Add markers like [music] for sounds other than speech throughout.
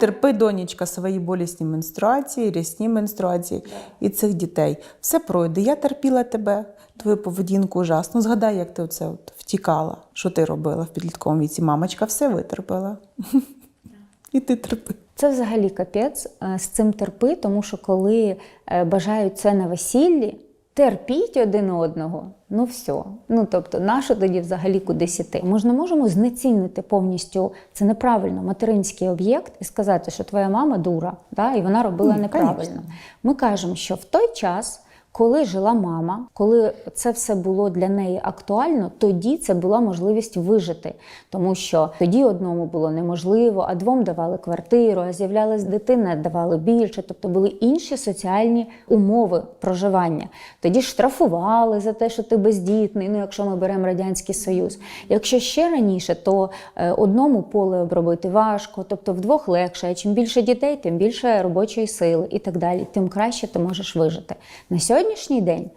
Терпи, донечка, свої болісні менструації, рясні менструації і цих дітей. Все пройде. Я терпіла тебе, твою поведінку ужасно. Згадай, як ти оце от втікала, що ти робила в підлітковому віці. Мамочка все витерпела. [laughs] І ти терпи. Це взагалі капець е, з цим терпи, тому що коли е, бажають це на весіллі, терпіть один одного. Ну все. Ну тобто, нащо тоді взагалі кудись іти? Ми ж не можемо знецінити повністю це неправильно материнський об'єкт і сказати, що твоя мама дура, да, і вона робила Ні, неправильно. конечно. Ми кажемо, що в той час. Коли жила мама, коли це все було для неї актуально, тоді це була можливість вижити, тому що тоді одному було неможливо, а двом давали квартиру, а з'являлась дитина, давали більше, тобто були інші соціальні умови проживання. Тоді штрафували за те, що ти бездітний. Ну, якщо ми беремо радянський союз. Якщо ще раніше, то е, одному поле обробити важко, тобто вдвох легше. А чим більше дітей, тим більше робочої сили і так далі, тим краще ти можеш вижити. На сьогоднішній день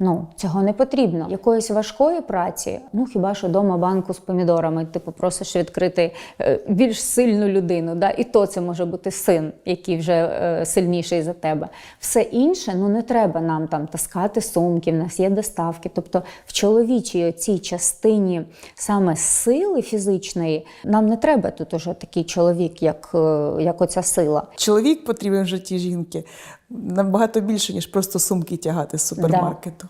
Ну, цього не потрібно. Якоїсь важкої праці, ну хіба що вдома банку з помідорами, ти попросиш відкрити е, більш сильну людину. Да? І то це може бути син, який вже е, сильніший за тебе. Все інше, ну не треба нам там таскати сумки, в нас є доставки. Тобто в чоловічій цій частині саме сили фізичної нам не треба тут уже такий чоловік, як, е, як оця сила. Чоловік потрібен в житті жінки набагато більше, ніж просто сумки тягати з супермаркету.